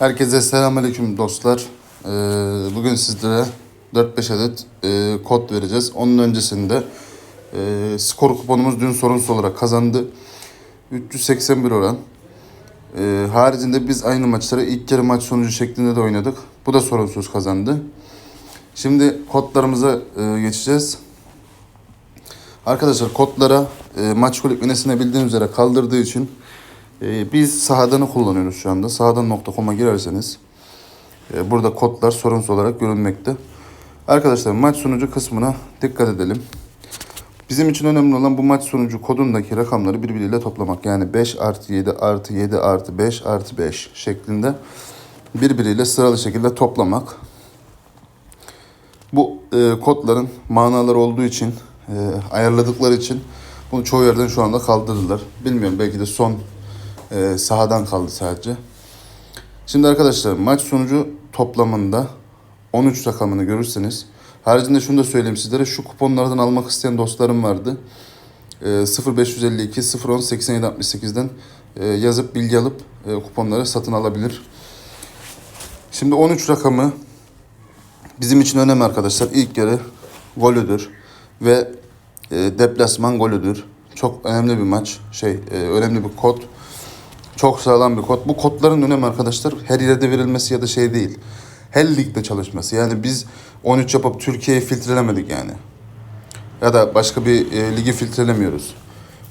Herkese selamünaleyküm dostlar. Ee, bugün sizlere 4-5 adet e, kod vereceğiz. Onun öncesinde e, skor kuponumuz dün sorunsuz olarak kazandı. 381 oran. E, haricinde biz aynı maçları ilk yarı maç sonucu şeklinde de oynadık. Bu da sorunsuz kazandı. Şimdi kodlarımıza e, geçeceğiz. Arkadaşlar kodlara e, maç kulüp bildiğiniz üzere kaldırdığı için e, biz sahadanı kullanıyoruz şu anda. Sahadan.com'a girerseniz e, burada kodlar sorunsuz olarak görünmekte. Arkadaşlar maç sonucu kısmına dikkat edelim. Bizim için önemli olan bu maç sonucu kodundaki rakamları birbiriyle toplamak. Yani 5 artı 7 artı 7 artı 5 artı 5 şeklinde birbiriyle sıralı şekilde toplamak. Bu e, kodların manaları olduğu için, e, ayarladıkları için bunu çoğu yerden şu anda kaldırdılar. Bilmiyorum belki de son e, sahadan kaldı sadece. Şimdi arkadaşlar maç sonucu toplamında 13 rakamını görürseniz haricinde şunu da söyleyeyim sizlere şu kuponlardan almak isteyen dostlarım vardı. E, 0552 010 87 68'den e, yazıp bilgi alıp e, kuponları satın alabilir. Şimdi 13 rakamı bizim için önemli arkadaşlar. İlk yarı golüdür ve e, deplasman golüdür. Çok önemli bir maç. Şey, e, önemli bir kod. Çok sağlam bir kod. Bu kodların önemi arkadaşlar her yerde verilmesi ya da şey değil. Her ligde çalışması. Yani biz 13 yapıp Türkiye'yi filtrelemedik yani. Ya da başka bir e, ligi filtrelemiyoruz.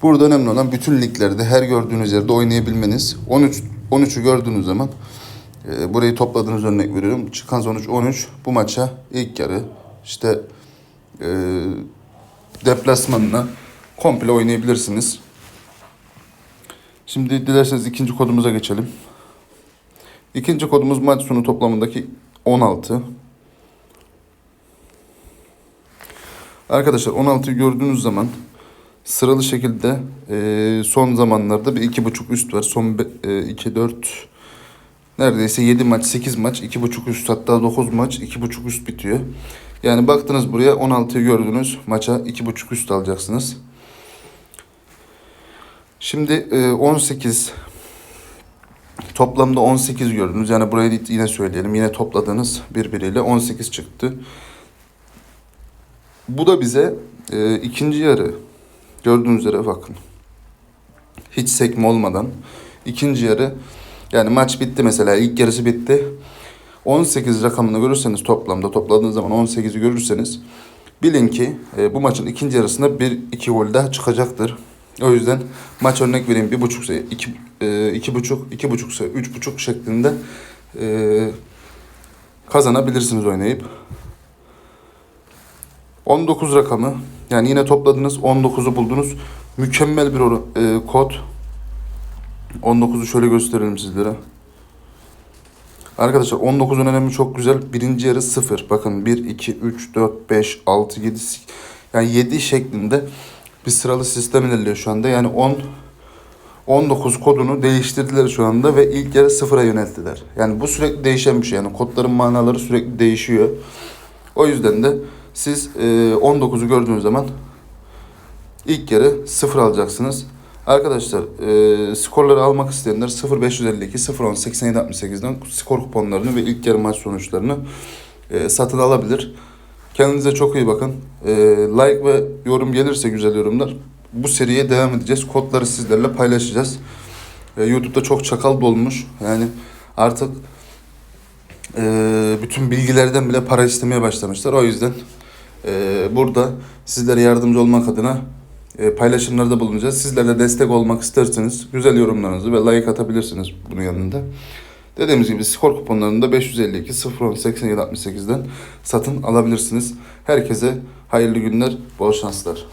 Burada önemli olan bütün liglerde her gördüğünüz yerde oynayabilmeniz. 13 13'ü gördüğünüz zaman e, burayı topladığınız örnek veriyorum. Çıkan sonuç 13. Bu maça ilk yarı işte e, deplasmanına komple oynayabilirsiniz. Şimdi dilerseniz ikinci kodumuza geçelim. İkinci kodumuz maç sonu toplamındaki 16. Arkadaşlar 16'yı gördüğünüz zaman sıralı şekilde e, son zamanlarda bir iki buçuk üst var. Son 2 4 neredeyse 7 maç 8 maç iki buçuk üst hatta 9 maç iki buçuk üst bitiyor. Yani baktınız buraya 16'yı gördünüz maça iki buçuk üst alacaksınız. Şimdi e, 18 toplamda 18 gördünüz. Yani burayı yine söyleyelim. Yine topladığınız birbiriyle 18 çıktı. Bu da bize e, ikinci yarı gördüğünüz üzere bakın. Hiç sekme olmadan ikinci yarı yani maç bitti mesela ilk yarısı bitti. 18 rakamını görürseniz toplamda topladığınız zaman 18'i görürseniz bilin ki e, bu maçın ikinci yarısında bir iki gol daha çıkacaktır. O yüzden maç örnek vereyim bir buçuk sayı, iki, e, iki buçuk, iki buçuk sayı, üç buçuk şeklinde e, kazanabilirsiniz oynayıp. 19 rakamı yani yine topladınız 19'u buldunuz. Mükemmel bir or- e, kod. 19'u şöyle gösterelim sizlere. Arkadaşlar 19'un önemi çok güzel. Birinci yarı 0. Bakın 1, 2, 3, 4, 5, 6, 7, yani 7 şeklinde bir sıralı sistem ilerliyor şu anda. Yani 10 19 kodunu değiştirdiler şu anda ve ilk yarı sıfıra yönelttiler. Yani bu sürekli değişen bir şey. Yani kodların manaları sürekli değişiyor. O yüzden de siz e, 19'u gördüğünüz zaman ilk yarı sıfır alacaksınız. Arkadaşlar e, skorları almak isteyenler 0552 010 87 68'den skor kuponlarını ve ilk yarı maç sonuçlarını e, satın alabilir. Kendinize çok iyi bakın. E, like ve yorum gelirse güzel yorumlar. Bu seriye devam edeceğiz. Kodları sizlerle paylaşacağız. E, YouTube'da çok çakal dolmuş. Yani artık e, bütün bilgilerden bile para istemeye başlamışlar. O yüzden e, burada sizlere yardımcı olmak adına e, paylaşımlarda bulunacağız. Sizler de destek olmak isterseniz güzel yorumlarınızı ve like atabilirsiniz bunun yanında. Dediğimiz gibi skor kuponlarını da 552 010 87 68'den satın alabilirsiniz. Herkese hayırlı günler, bol şanslar.